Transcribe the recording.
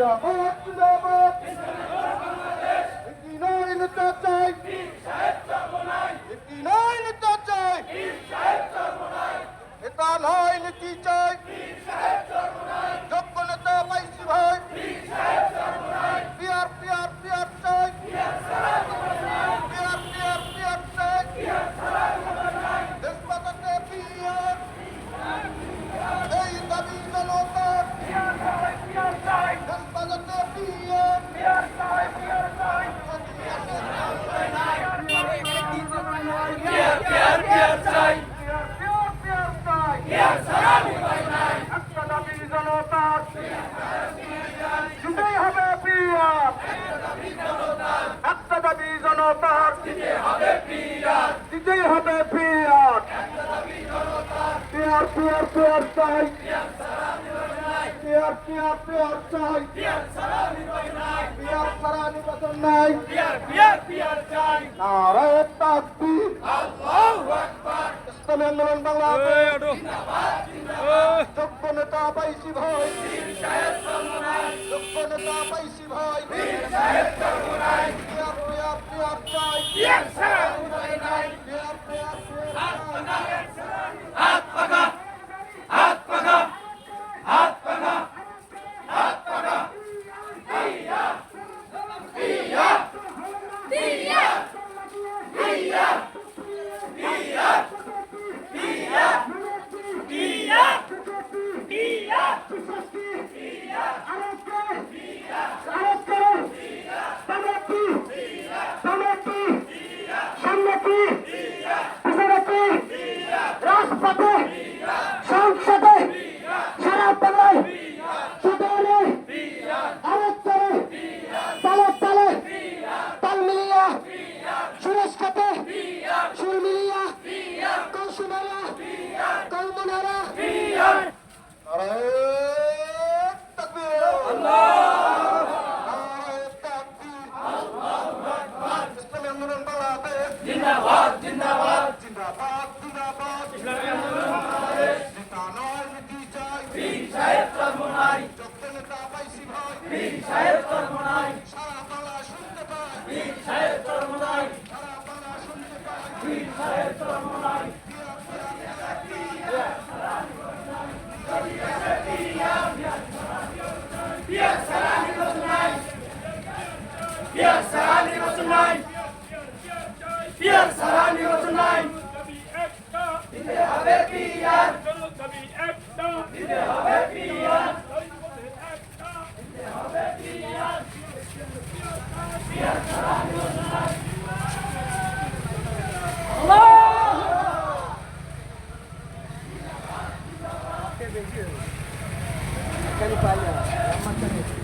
জিন্দাবাদ জনতার দিতেই হবে পিয়ার পিয়ার পিয়ার পিয়ার চাই পিয়ার পিয়ার পিয়ার চাই পিয়ার ছাড়া নির্বাচন নাই চাই তাকবীর আল্লাহু আকবার ইসলামী আন্দোলন বাংলাদেশ। যোগ্য নেতা পাইছি ভাই। যোগ্য নেতা পাইছি ভাই। চাই নারায়ণ জিন্দাবাদ জিন্দাবাদ জিন্দাবাদ ইসলামী আন্দোলন বাংলাদেশ জিন্দাবাদ জিন্দাবাদ জিন্দাবাদ জিন্দাবাদ নেতা নয় নীতি চাই সাহেব সর্বনাই যোগ্য নেতা পাইছি ভাই সাহেব পিয়ার সারা নির্বাচন নাই পিয়ার সারা নির্বাচন নাই দিতে হবে পিয়ার দাবি একটা দিতে হবে পিয়ার দিতে হবে পিয়ার পিয়ার সারা নির্বাচন নাই Aquele palhaço, é uma caneta.